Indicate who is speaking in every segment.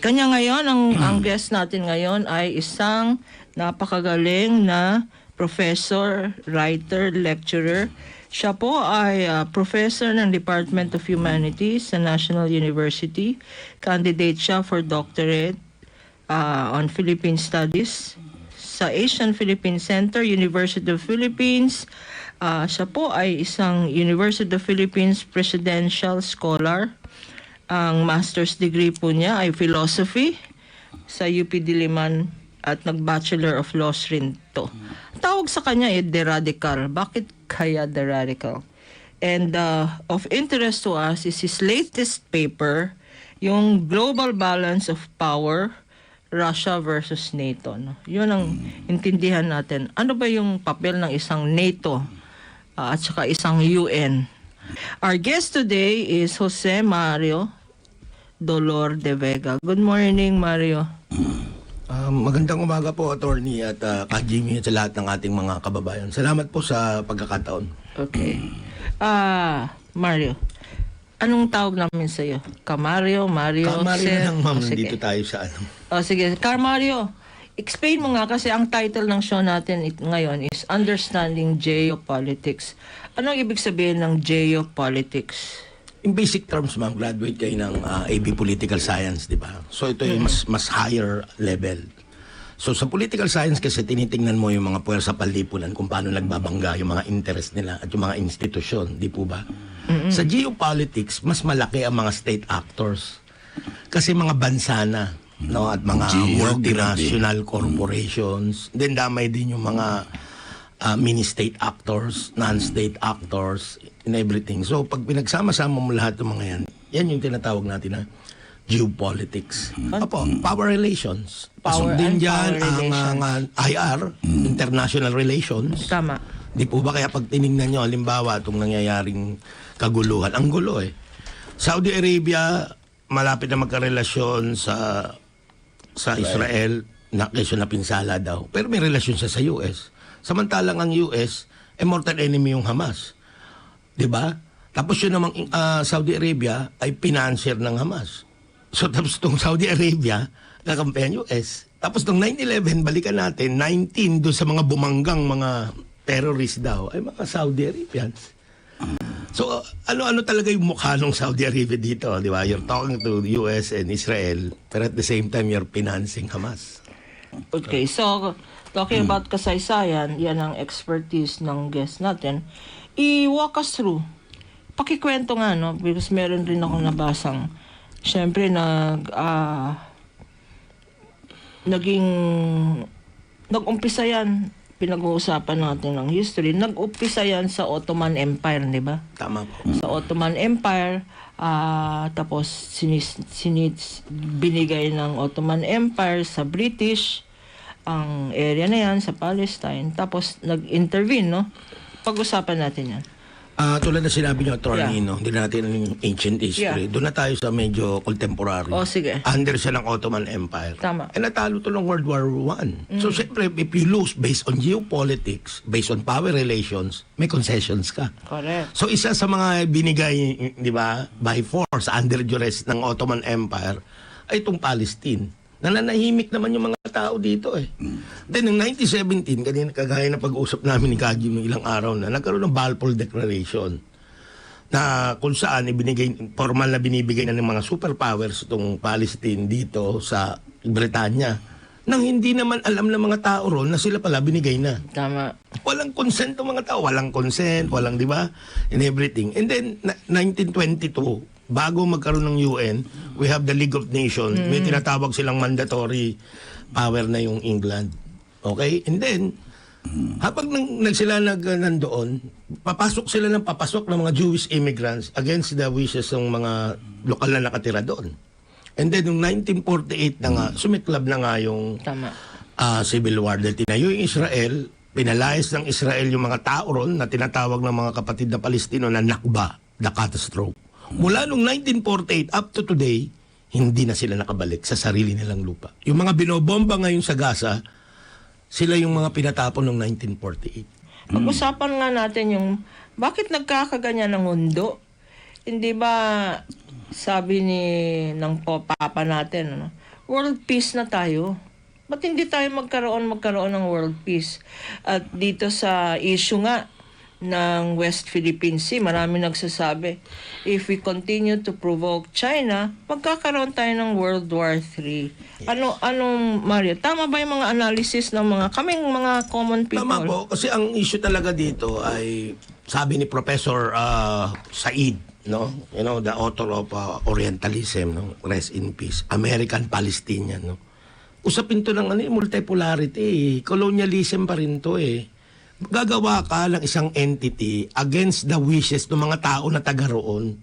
Speaker 1: Kanya ngayon, ang, ang guest natin ngayon ay isang napakagaling na professor, writer, lecturer. Siya po ay ah, professor ng Department of Humanities sa National University. Candidate siya for doctorate ah, on Philippine Studies sa Asian Philippine Center, University of Philippines. Ah, siya po ay isang University of Philippines Presidential Scholar. Ang master's degree po niya ay philosophy sa UP Diliman at nag-Bachelor of Laws rin to. Tawag sa kanya ay The Radical. Bakit kaya The Radical? And uh, of interest to us is his latest paper, yung Global Balance of Power, Russia versus NATO. No? Yun ang intindihan natin. Ano ba yung papel ng isang NATO uh, at saka isang UN? Our guest today is Jose Mario Dolor de Vega. Good morning, Mario.
Speaker 2: Ah, magandang umaga po, attorney at uh, Jimmy at sa lahat ng ating mga kababayan. Salamat po sa pagkakataon.
Speaker 1: Okay. Ah, Mario. Anong tawag namin sa iyo? Kamario, Mario,
Speaker 2: Kamari
Speaker 1: Sir?
Speaker 2: na lang, ma'am.
Speaker 1: O, sige.
Speaker 2: Dito tayo sa ano.
Speaker 1: O, sige. Carmario, explain mo nga kasi ang title ng show natin it- ngayon is Understanding Geopolitics. Anong ibig sabihin ng geopolitics?
Speaker 2: In basic terms, ma'am, graduate kayo ng ah, AB Political Science, di ba? So ito ay mas, mas higher level. So sa political science kasi tinitingnan mo yung mga puwersa panlipunan kung paano nagbabangga yung mga interest nila at yung mga institusyon, di po ba? Sa geopolitics, mas malaki ang mga state actors. Kasi mga bansa na, no, at mga multinational corporations. Then damay din yung mga uh, mini-state actors, non-state actors, and everything. So, pag pinagsama-sama mo lahat ng mga yan, yan yung tinatawag natin na geopolitics. Opo, power relations.
Speaker 1: Power
Speaker 2: Pasok din dyan
Speaker 1: power
Speaker 2: ang
Speaker 1: relations.
Speaker 2: uh, IR, international relations.
Speaker 1: Tama.
Speaker 2: Di po ba kaya pag tinignan nyo, halimbawa, itong nangyayaring kaguluhan, ang gulo eh. Saudi Arabia, malapit na magkarelasyon sa sa Israel, na kesyo na pinsala daw. Pero may relasyon siya sa US. Samantalang ang US, eh mortal enemy yung Hamas. Di ba? Tapos yun namang ah, Saudi Arabia ay financier ng Hamas. So tapos itong Saudi Arabia, kakampihan US. Tapos nung 9-11, balikan natin, 19 doon sa mga bumanggang mga terrorist daw, ay mga Saudi Arabians. So, uh, ano-ano talaga yung mukha ng Saudi Arabia dito, di ba? You're talking to US and Israel, pero at the same time, you're financing Hamas.
Speaker 1: Okay, so talking about kasaysayan, yan ang expertise ng guest natin. I-walk us through. Pakikwento nga, no? Because meron rin ako nabasang, syempre, nag, ah, naging, nag-umpisa yan, pinag-uusapan natin ng history, nag-umpisa yan sa Ottoman Empire, di ba?
Speaker 2: Tama po.
Speaker 1: sa Ottoman Empire ah tapos sinis, sinis, binigay ng Ottoman Empire sa British ang area na yan sa Palestine tapos nag-intervene no pag-usapan natin yan
Speaker 2: Ah, tulad na sinabi niyo, attorney,
Speaker 1: Yeah.
Speaker 2: no? Hindi natin yung ancient history.
Speaker 1: Yeah.
Speaker 2: Doon na tayo sa medyo contemporary.
Speaker 1: o sige
Speaker 2: Under siya ng Ottoman Empire.
Speaker 1: Tama.
Speaker 2: Eh natalo to ng World War One. So, siyempre, if you lose based on geopolitics, based on power relations, may concessions ka.
Speaker 1: correct
Speaker 2: So isa sa mga binigay, di ba, by force, under duress ng Ottoman Empire, ay itong Palestine. Nananahimik naman yung mga tao dito eh. Then, noong 1917, kanina kagaya na pag-usap namin ni Kaji ng ilang araw na, nagkaroon ng Balfour Declaration na kung saan ibinigay, formal na binibigay na ng mga superpowers itong Palestine dito sa Britanya nang hindi naman alam ng mga tao ron na sila pala binigay na.
Speaker 1: tama
Speaker 2: Walang consent ng mga tao. Walang consent, walang, di ba? And everything. And then, na- 1922, bago magkaroon ng UN, we have the League of Nations. May tinatawag silang mandatory power na yung England. Okay? And then, habang nang, nag sila nag, nandoon, papasok sila ng papasok ng mga Jewish immigrants against the wishes ng mga lokal na nakatira doon. And then, noong 1948 na nga, sumiklab na nga yung
Speaker 1: tama
Speaker 2: ah, civil war dahil tinayo yung Israel, pinalayas ng Israel yung mga tao ron na tinatawag ng mga kapatid na Palestino na Nakba, the catastrophe. Mula nung 1948 up to today, hindi na sila nakabalik sa sarili nilang lupa. Yung mga binobomba ngayon sa Gaza, sila yung mga pinatapon noong 1948.
Speaker 1: pag-usapan nga natin yung bakit nagkakaganyan ng mundo hindi ba sabi ni ng papa natin ano world peace na tayo. Ba't hindi tayo magkaroon magkaroon ng world peace? At dito sa issue nga ng West Philippine Sea, marami nagsasabi, if we continue to provoke China, magkakaroon tayo ng World War III. Ano, anong, Mario, tama ba yung mga analysis ng mga, kaming mga common people?
Speaker 2: Tama po, kasi ang issue talaga dito ay sabi ni Professor uh, Said, no? You know, the author of uh, Orientalism, no? Rest in peace. American Palestinian, no? Usapin to ng ano, eh, multipolarity, eh. colonialism pa rin to eh. Gagawa ka ng isang entity against the wishes ng mga tao na taga roon.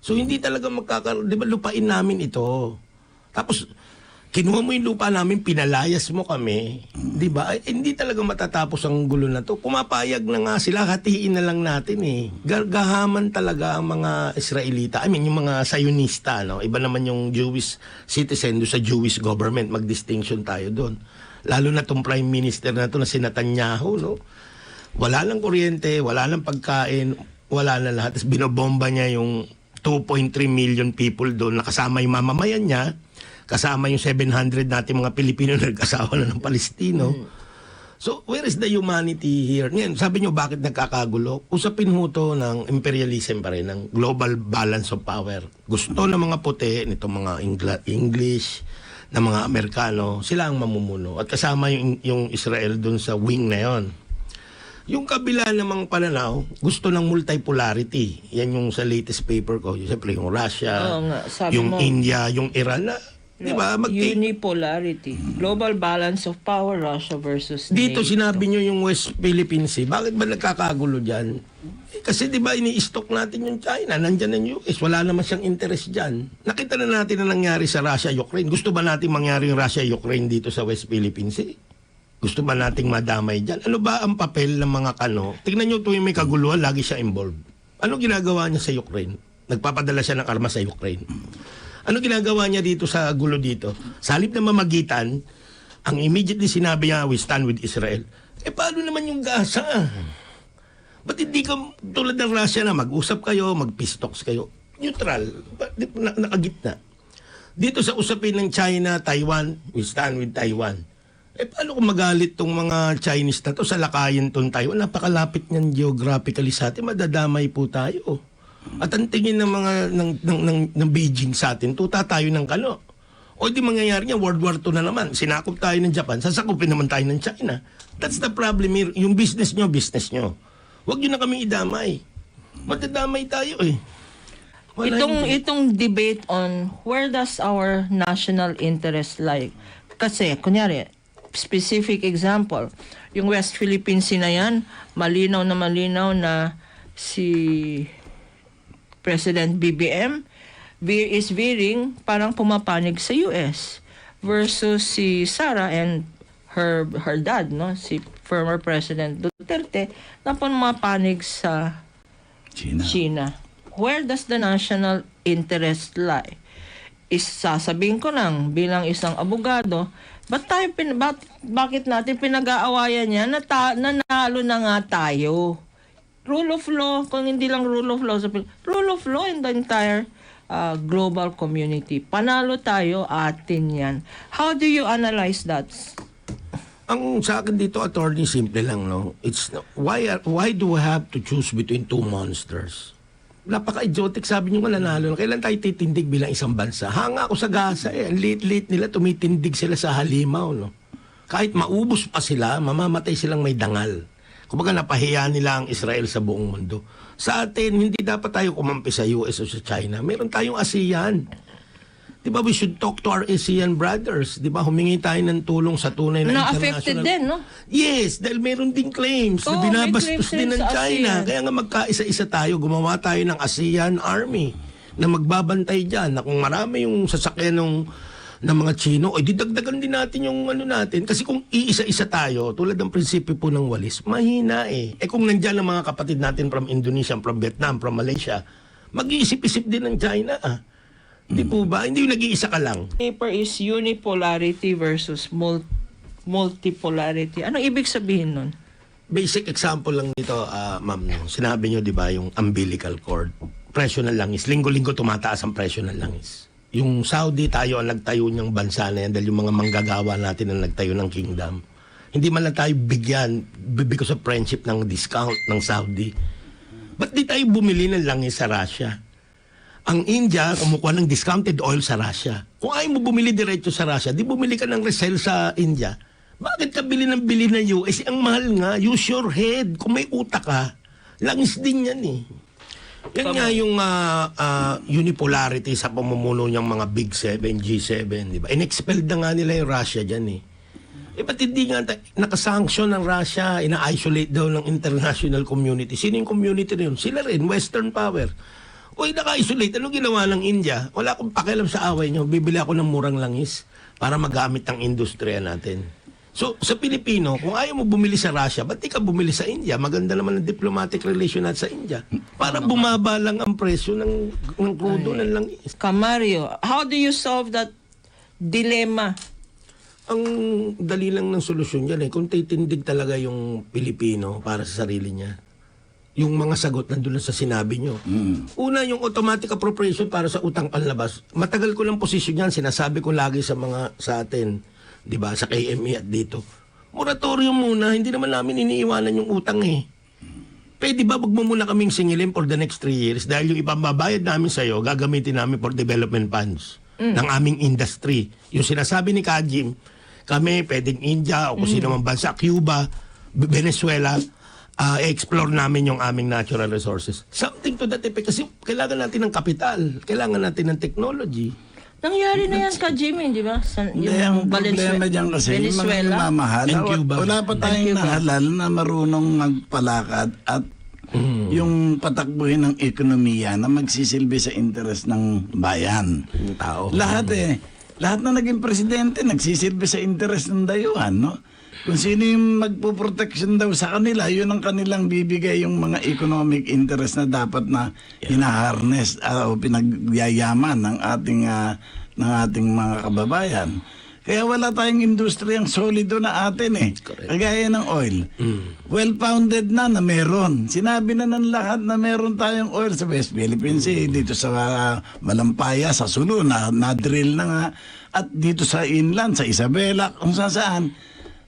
Speaker 2: So hindi talaga magkakaroon, di ba lupain namin ito. Tapos kinuha mo yung lupa namin, pinalayas mo kami, di ba? Ay, hindi talaga matatapos ang gulo na to. Pumapayag na nga sila, hatiin na lang natin eh. Gargahaman talaga ang mga Israelita, I mean yung mga Zionista, no? Iba naman yung Jewish citizen do sa Jewish government, mag-distinction tayo doon. Lalo na tong prime minister na to na si Netanyahu, no? Wala lang kuryente, wala lang pagkain, wala na lahat. Tapos binobomba niya yung 2.3 million people doon, nakasama yung mamamayan niya, kasama yung 700 natin mga Pilipino na nag-asawa na ng Palestino. So, where is the humanity here? Ngayon, sabi nyo, bakit nagkakagulo? Usapin ho to ng imperialism pa rin, ng global balance of power. Gusto ng mga puti, nito mga English, na mga Amerikano, sila ang mamumuno. At kasama yung, yung Israel dun sa wing na yon. Yung kabila namang pananaw, gusto ng multipolarity. Yan yung sa latest paper ko. Yung, siyempre, yung Russia,
Speaker 1: Oo nga, sabi
Speaker 2: yung
Speaker 1: mo.
Speaker 2: India, yung Iran na, di ba? Mag-
Speaker 1: Unipolarity. Global balance of power, Russia versus
Speaker 2: Dito
Speaker 1: NATO.
Speaker 2: sinabi nyo yung West Philippine Sea. Bakit ba nagkakagulo dyan? Eh, kasi di ba ini-stock natin yung China, nandyan ang US, wala naman siyang interest dyan. Nakita na natin na nangyari sa Russia-Ukraine. Gusto ba natin mangyari yung Russia-Ukraine dito sa West Philippine Sea? Gusto ba nating madamay dyan? Ano ba ang papel ng mga kano? Tingnan nyo tuwing may kaguluhan, lagi siya involved. Ano ginagawa niya sa Ukraine? Nagpapadala siya ng armas sa Ukraine. Ano ginagawa niya dito sa gulo dito? Sa halip na mamagitan, ang immediately sinabi niya, we stand with Israel. Eh paano naman yung Gaza? Ba't hindi ka tulad ng Russia na mag-usap kayo, mag-peace talks kayo? Neutral, nakagitna. Dito sa usapin ng China, Taiwan, we stand with Taiwan. Eh paano kung magalit tong mga Chinese na to sa lakayin tong Taiwan? Napakalapit niyan geographically sa atin, madadamay po tayo. At ang tingin ng mga ng, ng, ng, ng Beijing sa atin, tuta tayo ng kano. O di mangyayari niya, World War II na naman. Sinakop tayo ng Japan, sasakupin naman tayo ng China. That's the problem here. Yung business nyo, business nyo. Huwag nyo na kami idamay. Matadamay tayo eh. Wala
Speaker 1: itong
Speaker 2: hindi.
Speaker 1: itong debate on where does our national interest lie? Kasi kunyari specific example, yung West Philippine Sea na yan, malinaw na malinaw na si President BBM is veering parang pumapanig sa US versus si Sara and her her dad no si former President Duterte na pumapanig sa
Speaker 3: China.
Speaker 1: China. Where does the national interest lie? Is sasabihin ko lang bilang isang abogado, ba't tayo pin, bat, bakit natin pinag-aawayan yan na ta, nanalo na nga tayo? Rule of law, kung hindi lang rule of law, sa Pil- rule of law in the entire uh, global community. Panalo tayo, atin yan. How do you analyze that?
Speaker 2: Ang sa akin dito, attorney, simple lang, no? It's, why, why do we have to choose between two monsters? Napaka-idiotic, sabi niyo nga nanalo. na. Kailan tayo titindig bilang isang bansa? Hanga ako sa Gaza eh. Ang liit-liit nila, tumitindig sila sa halimaw, no? Kahit maubos pa sila, mamamatay silang may dangal. Kumbaga napahiya nila ang Israel sa buong mundo. Sa atin, hindi dapat tayo kumampi sa US o sa China. Meron tayong ASEAN. Di ba we should talk to our ASEAN brothers? Di ba humingi tayo ng tulong sa tunay na
Speaker 1: Na affected
Speaker 2: international...
Speaker 1: din, no?
Speaker 2: Yes, dahil meron ding claims na
Speaker 1: Oo, may
Speaker 2: binabastos
Speaker 1: claims
Speaker 2: din ng
Speaker 1: sa
Speaker 2: China.
Speaker 1: ASEAN.
Speaker 2: Kaya nga magkaisa-isa tayo, gumawa tayo ng ASEAN Army na magbabantay dyan na kung marami yung sasakyan ng ng mga Chino, ay didagdagan din natin yung ano natin. Kasi kung iisa-isa tayo, tulad ng prinsipyo po ng walis, mahina eh. Eh kung nandyan ang mga kapatid natin from Indonesia, from Vietnam, from Malaysia, mag-iisip-isip din ng China ah. Di po ba? Hindi yung nag-iisa ka lang.
Speaker 1: paper is unipolarity versus mul- multipolarity. Anong ibig sabihin nun?
Speaker 2: Basic example lang nito, ah, ma'am. No? Sinabi nyo, di ba, yung umbilical cord. Presyo ng langis. Linggo-linggo tumataas ang presyo ng langis. yung Saudi tayo ang nagtayo niyang bansa na yan dahil yung mga manggagawa natin ang nagtayo ng kingdom. Hindi man lang tayo bigyan b- because of friendship ng discount ng Saudi. Ba't di tayo bumili ng langis sa Russia? Ang India, kumukuha ng discounted oil sa Russia. Kung ayaw mo bumili diretso sa Russia, di bumili ka ng resell sa India. Bakit ka bili ng bili ng US? Ang mahal nga, use your head. Kung may utak ka, langis din yan eh. Yan nga yung ah, ah, unipolarity sa pamumuno ng mga Big Seven, G7, di ba? In-expelled na nga nila yung Russia dyan eh. Eh, ba't hindi nga nakasanction ng Russia, ina-isolate daw ng international community? Sino yung community na yun? Sila rin, Western power. Uy, naka-isolate. Ano ginawa ng India? Wala akong pakialam sa away nyo. Bibili ako ng murang langis para magamit ang industriya natin. So, sa Pilipino, kung ayaw mo bumili sa Russia, ba't di ka bumili sa India? Maganda naman ang diplomatic relation natin sa India. Para bumaba lang ang presyo ng, ng krudo ng langis.
Speaker 1: Camario, how do you solve that dilemma?
Speaker 2: Ang dali lang ng solusyon yan eh. Kung titindig talaga yung Pilipino para sa sarili niya, yung mga sagot nandun lang sa sinabi nyo. Una, yung automatic appropriation para sa utang panlabas. Matagal ko lang posisyon yan. Sinasabi ko lagi sa mga sa atin, di ba, sa KME at dito. Moratorium muna. Hindi naman namin iniiwanan yung utang eh. Pwede ba wag mo muna kaming singilin for the next three years dahil yung ipambabayad namin sa'yo, gagamitin namin for development funds ng aming industry. Yung sinasabi ni Kajim, kami, pwedeng India o kung sino man bansa, Cuba, Venezuela, ah, explore namin yung aming natural resources. Something to that effect. Kasi kailangan natin ng kapital. Kailangan natin ng technology.
Speaker 1: Nangyari na yan ka, Jimmy, di ba? Sa,
Speaker 3: Hindi, ang problema dyan kasi, yung mga
Speaker 1: Venezuela.
Speaker 3: wa-
Speaker 2: Cuba.
Speaker 3: wala pa tayong
Speaker 1: Cuba.
Speaker 3: nahalal na marunong magpalakad at yung patakbuhin ng ekonomiya na magsisilbi sa interes ng bayan.
Speaker 2: Yung tao.
Speaker 3: Lahat eh. Lahat na naging presidente nagsisilbi sa interes ng dayuhan, no? Kung sino yung magpo-protection daw sa kanila, yun ang kanilang bibigay yung mga economic interest na dapat na hinaharness ah, o pinagyayaman ng ating ah, ng ating mga kababayan. Kaya wala tayong industriyang solido na atin eh. Kagaya ng oil. Well-founded na na meron. Sinabi na ng lahat na meron tayong oil sa West Philippines Sea, dito sa ah, Malampaya, sa Sulu, na, na-drill na nga. At dito sa inland, sa Isabela, kung saan saan.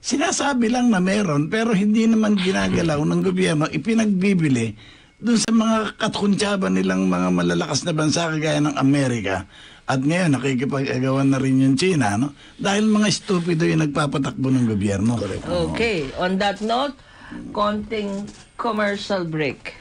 Speaker 3: Sinasabi lang na meron, pero hindi naman ginagalaw ng gobyerno, ipinagbibili dun sa mga katkuntsaban nilang mga malalakas na bansa kagaya ng Amerika. At ngayon, nakikipag-agawan na rin yung China, no? Dahil mga stupido yung nagpapatakbo ng gobyerno.
Speaker 1: Okay, on that note, konting commercial break.